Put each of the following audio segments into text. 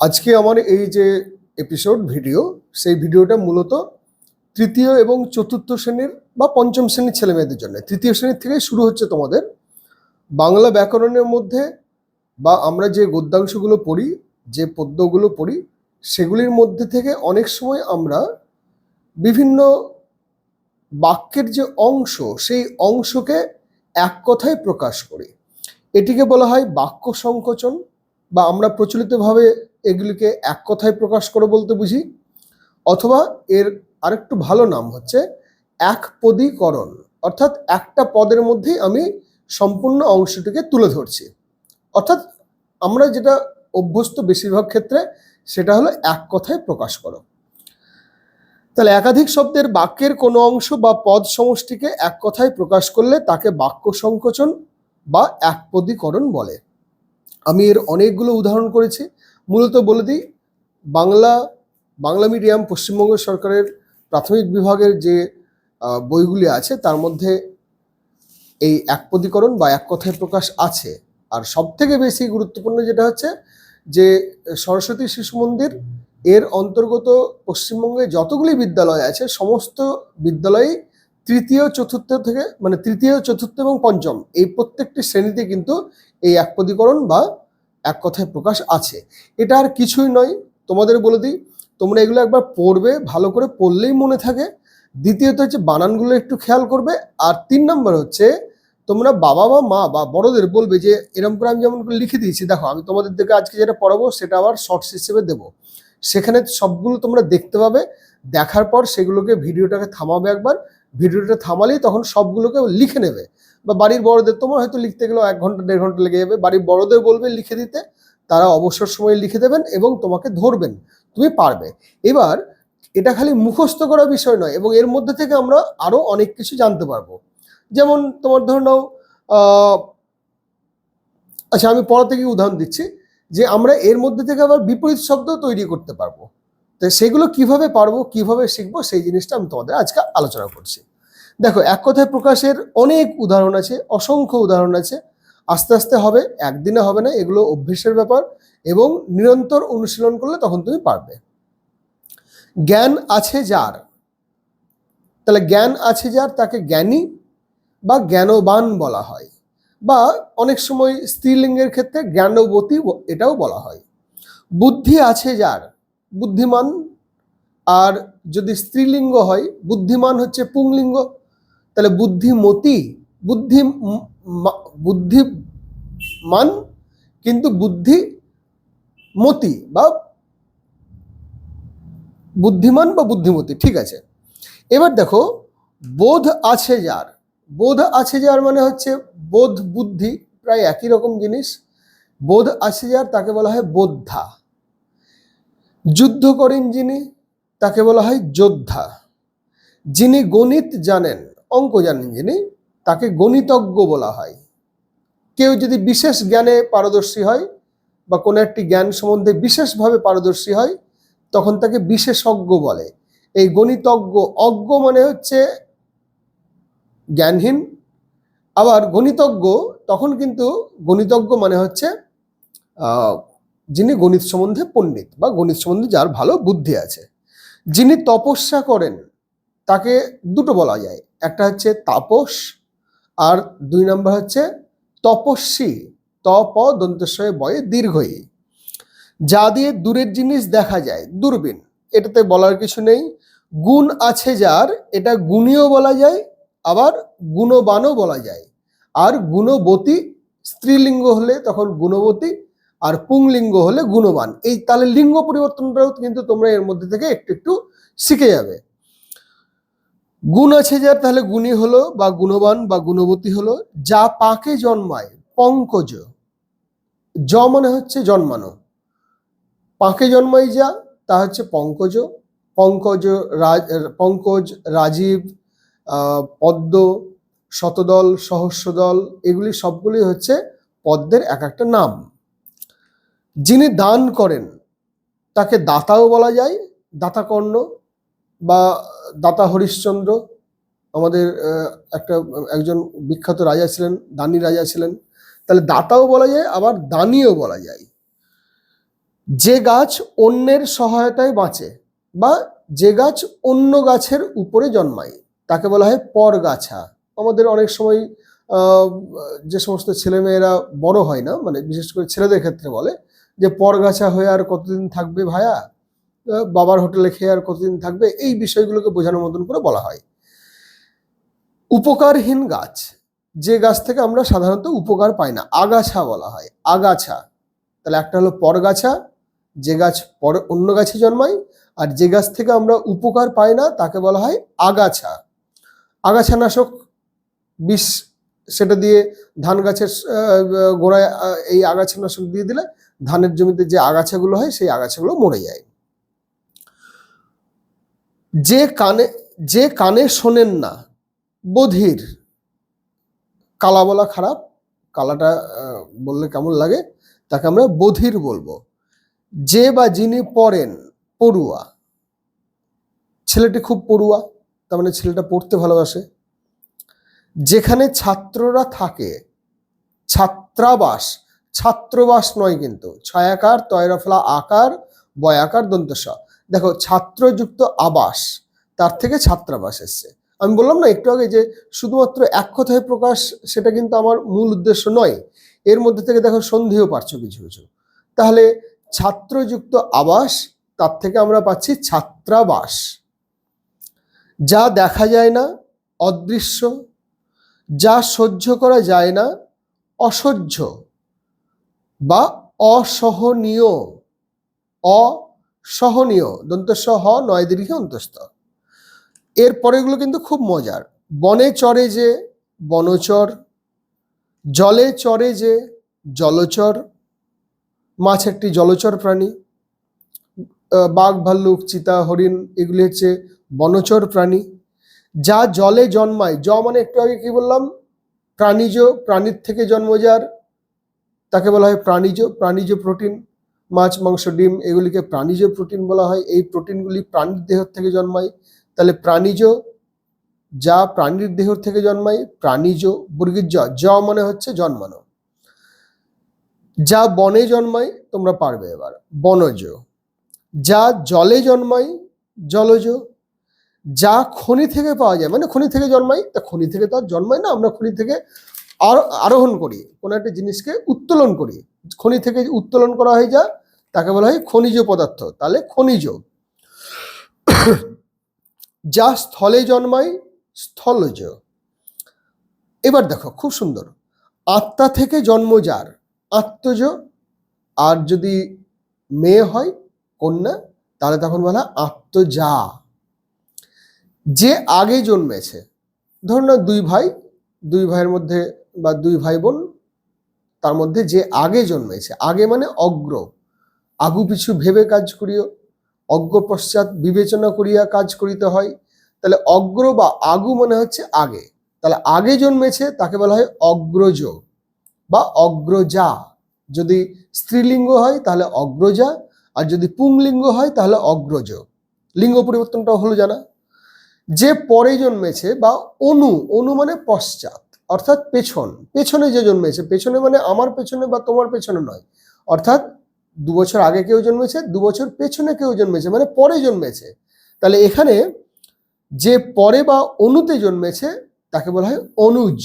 আজকে আমার এই যে এপিসোড ভিডিও সেই ভিডিওটা মূলত তৃতীয় এবং চতুর্থ শ্রেণির বা পঞ্চম শ্রেণির ছেলে মেয়েদের জন্য। তৃতীয় শ্রেণির থেকে শুরু হচ্ছে তোমাদের বাংলা ব্যাকরণের মধ্যে বা আমরা যে গদ্যাংশগুলো পড়ি, যে পদ্যগুলো পড়ি, সেগুলির মধ্যে থেকে অনেক সময় আমরা বিভিন্ন বাক্যের যে অংশ, সেই অংশকে এক কথায় প্রকাশ করি। এটিকে বলা হয় বাক্য সংকোচন বা আমরা প্রচলিতভাবে এগুলিকে এক কথায় প্রকাশ করে বলতে বুঝি। অথবা এর আরেকটু ভালো নাম হচ্ছে এক পদীকরণ। অর্থাৎ একটা পদের মধ্যেই আমি সম্পূর্ণ অংশটিকে তুলে ধরছি। অর্থাৎ আমরা যেটা অভ্যস্ত বেশিরভাগ ক্ষেত্রে সেটা হলো এক কথায় প্রকাশ করো। তাহলে একাধিক শব্দের বাক্যের কোনো অংশ বা পদ সমষ্টিকে এক কথায় প্রকাশ করলে তাকে বাক্য সংকোচন বা একপদীকরণ বলে। আমি এর অনেকগুলো উদাহরণ করেছি। মূলত বলে দিই, বাংলা বাংলা মিডিয়াম পশ্চিমবঙ্গ সরকারের প্রাথমিক বিভাগের যে বইগুলি আছে, তার মধ্যে এই একপদীকরণ বা এক কথায় প্রকাশ আছে। আর সব থেকে বেশি গুরুত্বপূর্ণ যেটা হচ্ছে যে, সরস্বতী শিশু মন্দির এর অন্তর্গত পশ্চিমবঙ্গে যতগুলি বিদ্যালয় আছে, সমস্ত বিদ্যালয়েই তৃতীয়, চতুর্থ থেকে মানে তৃতীয়, চতুর্থ এবং পঞ্চম, এই প্রত্যেকটি শ্রেণীতে কিন্তু এই একপদীকরণ বা এক কথায় প্রকাশ আছে। এটা আর কিছুই নয়, তোমাদের বলে দিই, তোমরা এগুলো একবার পড়বে, ভালো করে পড়লেই মনে থাকে। দ্বিতীয়ত হচ্ছে বানানগুলো একটু খেয়াল করবে। আর তিন নম্বর হচ্ছে, তোমরা বাবা বা মা বা বড়দের বলবে যে এরকম করে আমি যেমন করে লিখে দিয়েছি, দেখো, আমি তোমাদের দিকে আজকে যেটা পড়াবো, সেটা আবার শর্টস হিসেবে দেবো। সেখানে সবগুলো তোমরা দেখতে পাবে। দেখার পর সেগুলোকে ভিডিওটাকে থামাবে একবার। ভিডিওটা থামালেই তখন সবগুলোকে লিখে নেবে। বা বাড়ির বড়দের তোমার হয়তো লিখতে গেলেও এক ঘণ্টা, দেড় ঘণ্টা লেগে যাবে। বাড়ির বড়দের বলবে, লিখে দিতে। তারা অবসর সময়ে লিখে দেবেন এবং তোমাকে ধরবেন। তুমি পারবে। এবার এটা খালি মুখস্থ করা বিষয় নয় এবং এর মধ্যে থেকে আমরা আরও অনেক কিছু জানতে পারব। যেমন তোমার ধরে নাও আচ্ছা আমি পড়া থেকে উদাহরণ দিচ্ছি যে আমরা এর মধ্যে থেকে আবার বিপরীত শব্দ তৈরি করতে পারব। তো সেগুলো কীভাবে পারব, কীভাবে শিখব সেই জিনিসটা আমি তোমাদের আজকে আলোচনা করছি। দেখো, এক কথায় প্রকাশের অনেক উদাহরণ আছে, অসংখ্য উদাহরণ আছে। আস্তে আস্তে হবে, একদিনে হবে না, এগুলো অভ্যেসের ব্যাপার এবং নিরন্তর অনুশীলন করলে তখন তুমি পারবে। জ্ঞান আছে যার। তাহলে জ্ঞান আছে যার, তাকে জ্ঞানী বা জ্ঞানবান বলা হয় বা অনেক সময় স্ত্রীলিঙ্গের ক্ষেত্রে জ্ঞানবতী এটাও বলা হয়। বুদ্ধি আছে যার, বুদ্ধিমান। আর যদি স্ত্রীলিঙ্গ হয়, বুদ্ধিমান হচ্ছে পুংলিঙ্গ তাহলে বুদ্ধিমতী, বুদ্ধি বুদ্ধিমান কিন্তু বুদ্ধি মতি বা বুদ্ধিমান বা বুদ্ধিমতী, ঠিক আছে? এবার দেখো, বোধ আছে যার। বোধ আছে যার মানে হচ্ছে বোধ বুদ্ধি, প্রায় একই রকম জিনিস। বোধ আছে যার, তাকে বলা হয় বোদ্ধা। যুদ্ধ করেন যিনি, তাকে বলা হয় যোদ্ধা। যিনি গণিত জানেন অঙ্ক জানেন যিনি তাকে গণিতজ্ঞ বলা হয়। কেউ যদি বিশেষ জ্ঞানে পারদর্শী হয় বা কোনো একটি জ্ঞান সম্বন্ধে বিশেষভাবে পারদর্শী হয়, তখন তাকে বিশেষজ্ঞ বলে। এই গণিতজ্ঞ অজ্ঞ মানে হচ্ছে জ্ঞানহীন। আবার গণিতজ্ঞ তখন কিন্তু গণিতজ্ঞ মানে হচ্ছে যিনি গণিত সম্বন্ধে পণ্ডিত বা গণিত সম্বন্ধে যার ভালো বুদ্ধি আছে। যিনি তপস্যা করেন তাকে দুটো বলা যায়। একটা হচ্ছে তাপস আর দুই নম্বর হচ্ছে তপস্বী। তপ দন্তস্বয়ে বয়ে দীর্ঘই। যা দিয়ে দূরের জিনিস দেখা যায়, দূরবীন। এটাতে বলার কিছু নেই। গুণ আছে যার, এটা গুণীয় বলা যায়, আবার গুণবানও বলা যায়। আর গুণবতী স্ত্রীলিঙ্গ হলে তখন গুণবতী, আর পুংলিঙ্গ হলে গুণবান। এই তাহলে লিঙ্গ পরিবর্তনটাও কিন্তু তোমরা এর মধ্যে থেকে একটু একটু শিখে যাবে। গুণ আছে যার, তাহলে গুণী হলো বা গুণবান বা গুণবতী হলো, যা পাকে জন্মায়, পঙ্কজ। জ মানে হচ্ছে জন্মানো। পাকে জন্মায় যা, তা হচ্ছে পঙ্কজ। পঙ্কজ রাজ পঙ্কজ, রাজীব পদ্ম, শতদল, সহস্রদল, এগুলি সবগুলি হচ্ছে পদ্মের এক একটা নাম। যিনি দান করেন, তাকে দাতাও বলা যায়, দাতাকর্ণ বা দাতা হরিশ্চন্দ্র, আমাদের একটা, একজন বিখ্যাত রাজা ছিলেন, দানী রাজা ছিলেন। তাহলে দাতাও বলা যায়, আবার দানিও বলা যায়। যে গাছ অন্যের সহায়তায় বাঁচে বা যে গাছ অন্য গাছের উপরে জন্মায়, তাকে বলা হয় পরগাছা। আমাদের অনেক সময় যে সমস্ত ছেলেমেয়েরা বড় হয় না মানে বিশেষ করে ছেলেদের ক্ষেত্রে বলে, যে পরগাছা হয়ে আর কতদিন থাকবে ভায়া? বাবার হোটেলে খেয়ে আর কতদিন থাকবে? এই বিষয়গুলোকে বোঝানোর মতন করে বলা হয়। উপকারহীন গাছ। যে গাছ থেকে আমরা সাধারণত উপকার পাই না। আগাছা বলা হয়। আগাছা। তাহলে একটা হলো পরগাছা। যে গাছ পর, অন্য গাছে জন্মায়। আর যে গাছ থেকে আমরা উপকার পাই না, তাকে বলা হয় আগাছা। আগাছানাশক বিষ সেটা দিয়ে ধান গাছের গোড়ায় এই আগাছানাশক দিয়ে দিলে ধানের জমিতে যে আগাছাগুলো হয়, সেই আগাছাগুলো মরে যায়। যে কানে যে কানে শোনেন না, বধির। কালা বলা খারাপ, কালাটা বললে কেমন লাগে? তাকে আমরা বধির বলব। যে বা যিনি পড়েন পড়ুয়া, ছেলেটি খুব পড়ুয়া, তার মানে ছেলেটা পড়তে ভালোবাসে। যেখানে ছাত্ররা থাকে, ছাত্রাবাস, ছাত্রবাস নয় কিন্তু, ছায়াকার, তয়রফলা, আকার, বয়াকার দন্তস দেখো, ছাত্রযুক্ত আবাস, তার থেকে ছাত্রাবাস এসছে। আমি বললাম না, একটু আগে যে শুধুমাত্র এক কথায় প্রকাশ, সেটা কিন্তু আমার মূল উদ্দেশ্য নয়। এর মধ্যে থেকে দেখো সন্ধিও পারছ কিছু কিছু। তাহলে ছাত্রযুক্ত আবাস, তার থেকে আমরা পাচ্ছি ছাত্রাবাস। যা দেখা যায় না, অদৃশ্য। যা সহ্য করা যায় না, অসহ্য বা অসহনীয় অসহনীয় দন্তস্ব হ নয় দীর্ঘে অন্তস্থ। এর পরেগুলো কিন্তু খুব মজার। বনে চরে যে, বনচর, জলে চরে যে, জলচর মাছ একটি জলচর প্রাণী বাঘ, ভাল্লুক, চিতা, হরিণ, এগুলি হচ্ছে বনচর প্রাণী, যা জলে জন্মায়। জ মানে একটু আগে কি বললাম? প্রাণীজ, প্রাণীর থেকে জন্ম যার তাকে বলা হয় প্রাণীজ প্রাণীজ প্রোটিন। মাছ, মাংস, ডিম, এগুলিকে প্রাণীজ প্রোটিন বলা হয়। এই প্রোটিনগুলি প্রাণীর দেহ থেকে জন্মায়। তাহলে প্রাণীজ যা প্রাণীর দেহ থেকে জন্মায়, প্রাণীজ বর্গীর জ জ মানে হচ্ছে জন্মানো। যা বনে জন্মায়, তোমরা পারবে এবার। বনজ। যা জলে জন্মায়, জলজ। যা খনি থেকে পাওয়া যায় মানে খনি থেকে জন্মায়, তা খনি থেকে তো আর জন্মায় না, আমরা খনি থেকে আরো- আরোহণ করি, কোনো একটা জিনিসকে উত্তোলন করি। খনি থেকে উত্তোলন করা হয় যা তাকে বলা হয় খনিজ পদার্থ। তাহলে খনিজ। যা স্থলে জন্মায়, স্থলজ। এবার দেখো, খুব সুন্দর। আত্মা থেকে জন্ম যার, আত্মজ। আর যদি মেয়ে হয়, কন্যা, তাহলে তখন বলা আত্মজা। যে আগে জন্মেছে, ধরুন না দুই ভাই, দুই ভাইয়ের মধ্যে বা দুই ভাই বোন তার মধ্যে যে আগে জন্মেছে, আগে মানে অগ্র। আগু পিছু ভেবে কাজ করিও, অগ্র পশ্চাৎ বিবেচনা করিয়া কাজ করিতে হয়। তাহলে অগ্র বা আগু মনে হচ্ছে আগে। তাহলে আগে জন্মেছে, তাকে বলা হয় অগ্রজ বা অগ্রজা। যদি স্ত্রীলিঙ্গ হয়, তাহলে অগ্রজা, আর যদি পুংলিঙ্গ হয়, তাহলে অগ্রজ। লিঙ্গ পরিবর্তনটা হলো জানা। যে পরে জন্মেছে বা অনু অনু মানে পশ্চাৎ। অর্থাৎ পেছন, পেছনে যে জন্মেছে, পেছনে মানে আমার পেছনে বা তোমার পেছনে নয়। অর্থাৎ দু বছর আগে কেউ জন্মেছে, দু বছর পেছনে কেউ জন্মেছে মানে পরে জন্মেছে। তাহলে এখানে যে পরে বা অনুতে জন্মেছে, তাকে বলা হয় অনুজ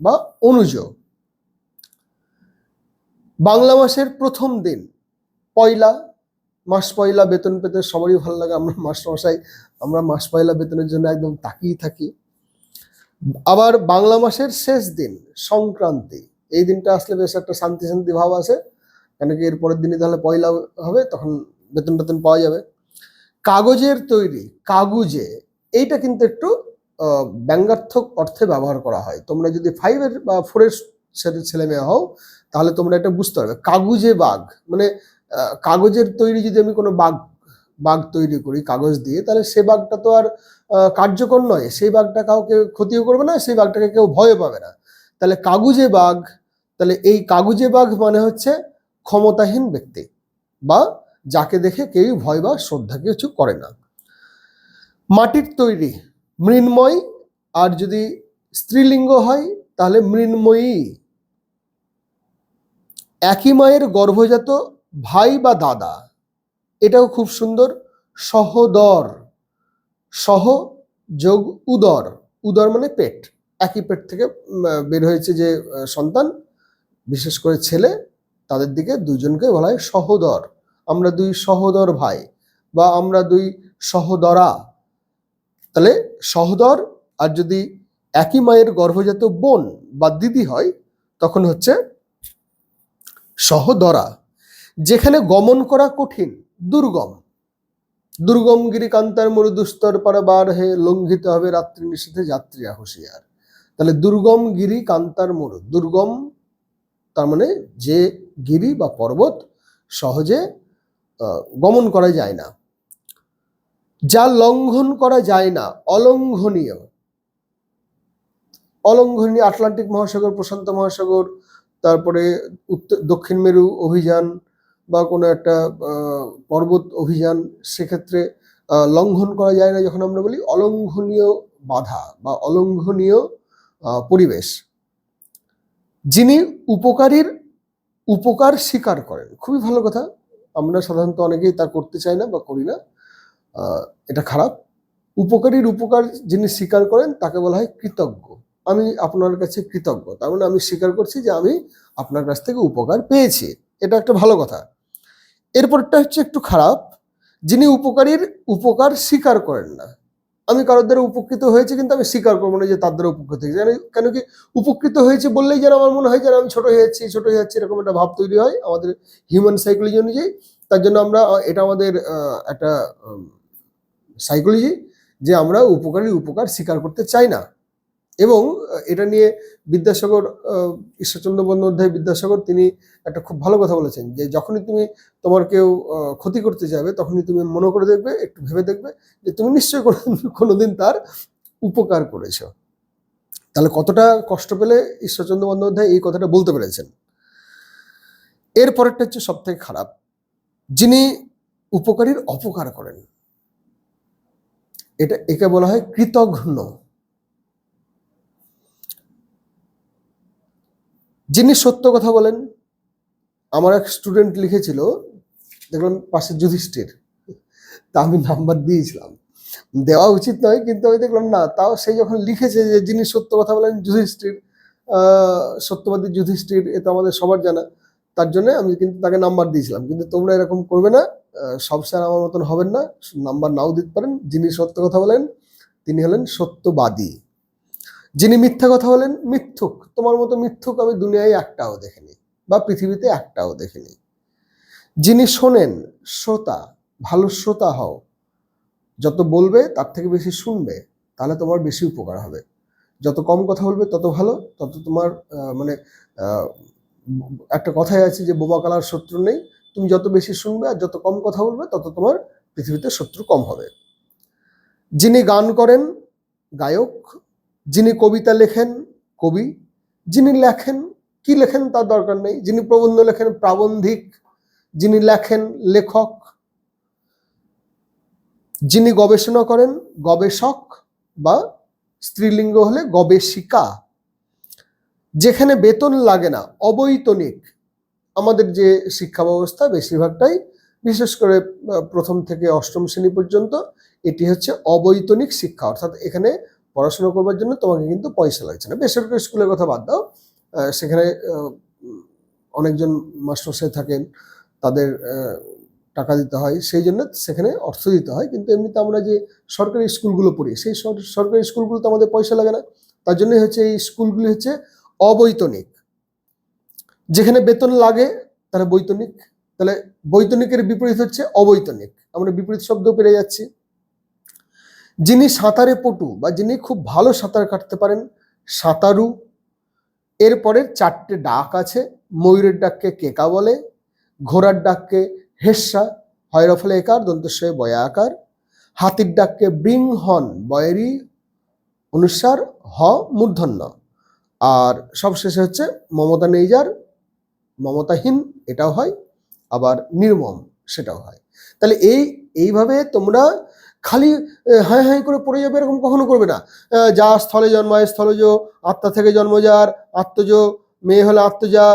বা অনুজ। বাংলা মাসের প্রথম দিন, পয়লা, মাস পয়লা বেতন পেতে সবারই ভালো লাগে, আমরা মাস মশাই, আমরা মাস পয়লা বেতনের জন্য একদম তাকিয়ে থাকি। আবার বাংলা মাসের শেষ দিন, সংক্রান্তি। এই দিনটা আসলে বেশ একটা শান্তি শান্তি ভাব আছে। কেন কি এর পরের দিনই তাহলে পয়লা হবে, তখন বেতন টেতন পাওয়া যাবে। কাগজের তৈরি, কাগুজে, এইটা কিন্তু একটু ব্যঙ্গার্থক অর্থে ব্যবহার করা হয়। তোমরা যদি ফাইভের বা ফোরের ছেলে মেয়ে হও, তাহলে তোমরা এটা বুঝতে পারবে। কাগুজে বাঘ মানে কাগজের তৈরি যদি আমি কোনো বাঘ বাঘ তৈরি করি, কাগজ দিয়ে, তাহলে সে বাঘটা তো আর কার্যকর নয়, সেই বাঘটা কাউকে ক্ষতিও করবে না, সেই বাঘটাকে কেউ ভয় পাবে না। তাহলে কাগুজে বাঘ, তাহলে এই কাগুজে বাঘ মানে হচ্ছে ক্ষমতাহীন ব্যক্তি বা যাকে দেখে কেউ ভয় বা শ্রদ্ধা কিছু করে না। মাটির তৈরি, মৃন্ময়, আর যদি স্ত্রীলিঙ্গ হয়, তাহলে মৃন্ময়ী। একই মায়ের গর্ভজাত ভাই বা দাদা, এটাও খুব সুন্দর, সহদর। সহ যোগ উদর। উদর মানে পেট। একই পেট থেকে বের হয়েছে যে সন্তান, বিশেষ করে ছেলে, তাদের দিকে দুজনকে বলা হয় সহদর। আমরা দুই সহদর ভাই বা আমরা দুই সহদরা। তাহলে সহদর আর যদি একই মায়ের গর্ভজাত বোন বা দিদি হয়, তখন হচ্ছে সহদরা। যেখানে গমন করা কঠিন, দুর্গম। দুর্গম গিরিকান্তার মরু দুস্তর পারাবার হে লঙ্ঘিত হবে রাত্রি নিষেধে যাত্রীরা হুঁশিয়ার তাহলে দুর্গম গিরি কান্তার মরু, দুর্গম, তার মানে যে গিরি বা পর্বত সহজে গমন করা যায় না। যা লঙ্ঘন করা যায় না, অলঙ্ঘনীয়। অলঙ্ঘনীয় আটলান্টিক মহাসাগর, প্রশান্ত মহাসাগর, তারপরে উত্তর, দক্ষিণ মেরু অভিযান বা কোনো একটা পর্বত অভিযান সেক্ষেত্রে লঙ্ঘন করা যায় না যখন আমরা বলি অলঙ্ঘনীয় বাধা বা অলঙ্ঘনীয় পরিবেশ। যিনি উপকারীর উপকার স্বীকার করেন, খুবই ভালো কথা। আমরা সাধারণত অনেকেই তা করতে চাই না বা করি না। এটা খারাপ। উপকারীর উপকার যিনি স্বীকার করেন, তাকে বলা হয় কৃতজ্ঞ। আমি আপনার কাছে কৃতজ্ঞ। তার মানে আমি স্বীকার করছি যে আমি আপনার কাছ থেকে উপকার পেয়েছি। এটা একটা ভালো কথা। এরপরটা হচ্ছে একটু খারাপ। যিনি উপকারীর উপকার স্বীকার করেন না। আমি কারোর দ্বারা উপকৃত হয়েছে কিন্তু আমি স্বীকার করব না যে তার দ্বারা উপকৃত হয়েছে। কেন- কি উপকৃত হয়েছে বললেই যেন আমার মনে হয় যেন আমি ছোট হয়ে যাচ্ছি ছোট হয়ে যাচ্ছি, এরকম একটা ভাব তৈরি হয় আমাদের হিউম্যান সাইকোলজি অনুযায়ী। তার জন্য আমরা, এটা আমাদের একটা সাইকোলজি যে আমরা উপকারীর উপকার স্বীকার করতে চাই না। এবং এটা নিয়ে বিদ্যাসাগর ঈশ্বরচন্দ্র বন্দ্যোপাধ্যায় বিদ্যাসাগর তিনি একটা খুব ভালো কথা বলেছেন যে যখনই তুমি তোমার কেউ ক্ষতি করতে যাবে তখনই তুমি মনে করে দেখবে, একটু ভেবে দেখবে যে তুমি নিশ্চয়ই কোনো কোনোদিন তার উপকার করেছ। তাহলে কতটা কষ্ট পেলে ঈশ্বরচন্দ্র বন্দ্যোপাধ্যায় এই কথাটা বলতে পেরেছেন? এর পরেরটা হচ্ছে সব থেকে খারাপ। যিনি উপকারীর অপকার করেন, এটা একে বলা হয় কৃতঘ্ন। যিনি সত্য কথা বলেন, আমার এক স্টুডেন্ট লিখেছিল, দেখলাম পাশে যুধিষ্ঠির, তা আমি নাম্বার দিয়েছিলাম। দেওয়া উচিত নয়, কিন্তু আমি দেখলাম না, তাও সে যখন লিখেছে যে যিনি সত্য কথা বলেন, যুধিষ্ঠির সত্যবাদী যুধিষ্ঠির, এ তো আমাদের সবার জানা, তার জন্য আমি কিন্তু তাকে নাম্বার দিয়েছিলাম। কিন্তু তোমরা এরকম করবে না সব স্যার আমার মতন হবেন না নাম্বার নাও দিতে পারেন, যিনি সত্য কথা বলেন, তিনি হলেন সত্যবাদী। যিনি মিথ্যা কথা বলেন, মিথ্যুক। তোমার মতো মিথ্যুক আমি দুনিয়ায় একটাও দেখিনি বা পৃথিবীতে একটাও দেখিনি। যিনি শোনেন, শ্রোতা, ভালো শ্রোতা হও। যত বলবে, তার থেকে বেশি শুনবে, তাহলে তোমার বেশি উপকার হবে। যত কম কথা বলবে, তত ভালো। তত তোমার মানে একটা কথাই আছে যে, বোবা কালার শত্রু নেই। তুমি যত বেশি শুনবে আর যত কম কথা বলবে, তত তোমার পৃথিবীতে শত্রু কম হবে। যিনি গান করেন, গায়ক যিনি কবিতা লেখেন, কবি, যিনি লেখেন, কি লেখেন তার দরকার নেই। যিনি প্রবন্ধ লেখেন, প্রাবন্ধিক। যিনি লেখেন, লেখক। যিনি গবেষণা করেন, গবেষক বা স্ত্রীলিঙ্গ হলে গবেষিকা। যেখানে বেতন লাগে না, অবৈতনিক। আমাদের যে শিক্ষা ব্যবস্থা বেশিরভাগটাই, বিশেষ করে প্রথম থেকে অষ্টম শ্রেণি পর্যন্ত, এটি হচ্ছে অবৈতনিক শিক্ষা। অর্থাৎ এখানে পড়াশোনা করবার জন্য তোমাকে কিন্তু পয়সা লাগছে না। বেসরকারি স্কুলের কথা বাদ দাও। সেখানে অনেকজন মাস্টারমশাই থাকেন, তাদের টাকা দিতে হয়। সেই জন্য সেখানে অর্থ দিতে হয়। কিন্তু এমনিতে আমরা যে সরকারি স্কুলগুলো পড়ি, সেই সরকারি স্কুলগুলো তো আমাদের পয়সা লাগে না। তার জন্যই হচ্ছে এই স্কুলগুলি হচ্ছে অবৈতনিক। যেখানে বেতন লাগে তাহলে বৈতনিক। তাহলে বৈতনিকের বিপরীত হচ্ছে অবৈতনিক। আমরা বিপরীত শব্দ পেরে যাচ্ছি। যিনি সাঁতারে পটু বা যিনি খুব ভালো সাঁতার কাটতে পারেন, সাঁতারু। এরপরে চারটে ডাক আছে, ময়ূরের ডাককে কেকা বলে, ঘোড়ার ডাককে হেস্যা হয়রফলে একার দন্তস্বয়ে বয়া আকার। হাতির ডাককে ব্রিং হন, বয়েরি, অনুসার, হ, মূর্ধন্য। আর সবশেষে হচ্ছে মমতা নেইজার, মমতাহীন, এটাও হয়। আবার নির্মম, সেটাও হয়। তাহলে এই, এইভাবে তোমরা খালি হাই হাই করে পড়ে যাবে এরকম কখনো করবে না। যা স্থলে জন্মায় স্থলজ আত্মা থেকে জন্ম যার আত্মজ মেয়ে হলে আত্মজা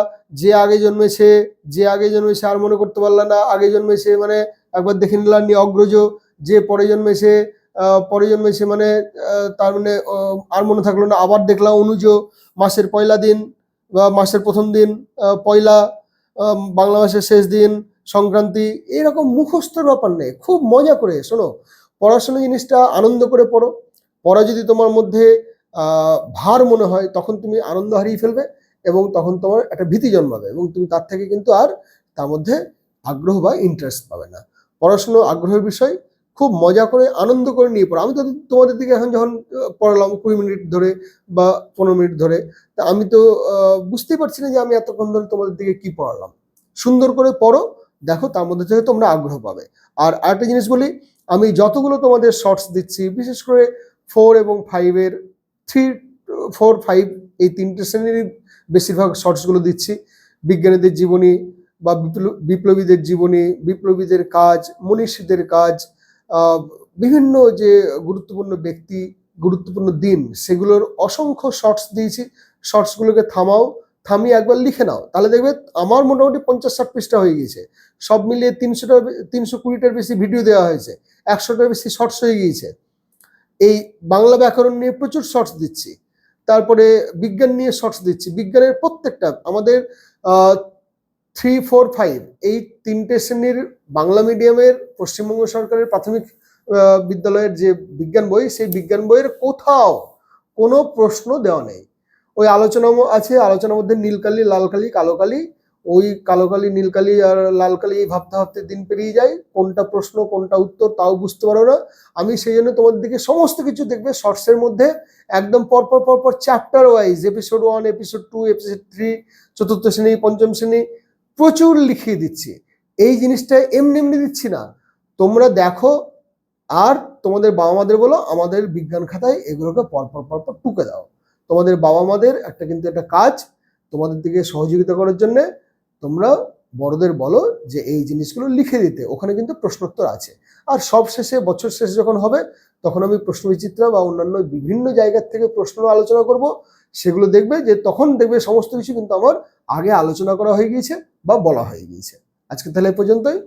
যে আগে জন্মেছে, যে আগে জন্মেছে আর মনে করতে পারলা না, আগে জন্মেছে মানে একবার দেখে নিলাম নি অগ্রজ যে পরে জন্মেছে পরে জন্মেছে মানে তার মানে আর মনে থাকল না, আবার দেখলাম অনুজ মাসের পয়লা দিন বা মাসের প্রথম দিন পয়লা বাংলা মাসের শেষ দিন, সংক্রান্তি, এরকম মুখস্থর ব্যাপার নেই, খুব মজা করে, শোনো। পড়াশোনা জিনিসটা আনন্দ করে পড়ো। পড়া যদি তোমার মধ্যে ভার মনে হয়, তখন তুমি আনন্দ হারিয়ে ফেলবে এবং তখন তোমার একটা ভীতি জন্মাবে এবং তুমি তার থেকে কিন্তু আর তার মধ্যে আগ্রহ বা ইন্টারেস্ট পাবে না। পড়াশুনো আগ্রহের বিষয়, খুব মজা করে, আনন্দ করে নিয়ে পড়ো। আমি তো তোমাদের দিকে এখন যখন পড়ালাম কুড়ি মিনিট ধরে বা পনেরো মিনিট ধরে, তা আমি তো বুঝতেই পারছি না যে আমি এতক্ষণ ধরে তোমাদের দিকে কি পড়ালাম। সুন্দর করে পড়ো, দেখো তার মধ্যে থেকে তোমরা আগ্রহ পাবে। আর আরেকটা জিনিস বলি আমি যতগুলো তোমাদের শর্টস দিচ্ছি, বিশেষ করে ফোর এবং ফাইভের থ্রি ফোর ফাইভ এই তিনটে শ্রেণির বেশিরভাগ শর্টসগুলো দিচ্ছি। বিজ্ঞানীদের জীবনী বা বিপ্ল- বিপ্লবীদের জীবনী, বিপ্লবীদের কাজ, মনীষীদের কাজ বিভিন্ন যে গুরুত্বপূর্ণ ব্যক্তি, গুরুত্বপূর্ণ দিন, সেগুলোর অসংখ্য শর্টস দিয়েছি। শর্টসগুলোকে থামাও, থামিয়ে একবার লিখে নাও। তাহলে দেখবে আমার মোটামুটি পঞ্চাশ ষাট পৃষ্ঠা হয়ে গিয়েছে। সব মিলিয়ে তিনশোটা, তিনশো কুড়িটার বেশি ভিডিও দেওয়া হয়েছে। একশোটার বেশি শর্টস হয়ে গিয়েছে। এই বাংলা ব্যাকরণ নিয়ে প্রচুর শর্টস দিচ্ছি। তারপরে বিজ্ঞান নিয়ে শর্টস দিচ্ছি। বিজ্ঞানের প্রত্যেকটা, আমাদের থ্রি ফোর ফাইভ এই তিনটে শ্রেণির বাংলা মিডিয়ামের পশ্চিমবঙ্গ সরকারের প্রাথমিক বিদ্যালয়ের যে বিজ্ঞান বই, সেই বিজ্ঞান বইয়ের কোথাও কোনো প্রশ্ন দেওয়া নেই। ওই আলোচনা আছে, আলোচনার মধ্যে নীলকালি, লালকালি, কালোকালি ওই কালো কালোকালি নীলকালি আর লালকালি এই ভাবতে ভাবতে দিন পেরিয়ে যায়। কোনটা প্রশ্ন, কোনটা উত্তর তাও বুঝতে পারো না। আমি সেই জন্য তোমাদের দিকে সমস্ত কিছু দেখবে শর্টসের মধ্যে। একদম পরপর পরপর chapter wise episode one episode two episode three চতুর্থ শ্রেণি, পঞ্চম শ্রেণি প্রচুর লিখিয়ে দিচ্ছি। এই জিনিসটা এমনি এমনি দিচ্ছি না। তোমরা দেখো আর তোমাদের বাবা মাদের বলো, আমাদের বিজ্ঞান খাতায় এগুলোকে পরপর পরপর টুকে দাও। তোমাদের বাবা মাদের একটা কিন্তু একটা কাজ তোমাদের দিকে সহযোগিতা করার জন্য তোমরা বড়দের বলো যে এই জিনিসগুলো লিখে দিতে, ওখানে কিন্তু প্রশ্নোত্তর আছে। আর সব শেষে বছর শেষে যখন হবে, তখন আমি প্রশ্ন বিচিত্রা বা অন্যান্য বিভিন্ন জায়গার থেকে প্রশ্ন আলোচনা করব। সেগুলো দেখবে যে তখন দেখবে সমস্ত কিছু কিন্তু আমার আগে আলোচনা করা হয়ে গিয়েছে বা বলা হয়ে গিয়েছে। আজকে তাহলে পর্যন্তই।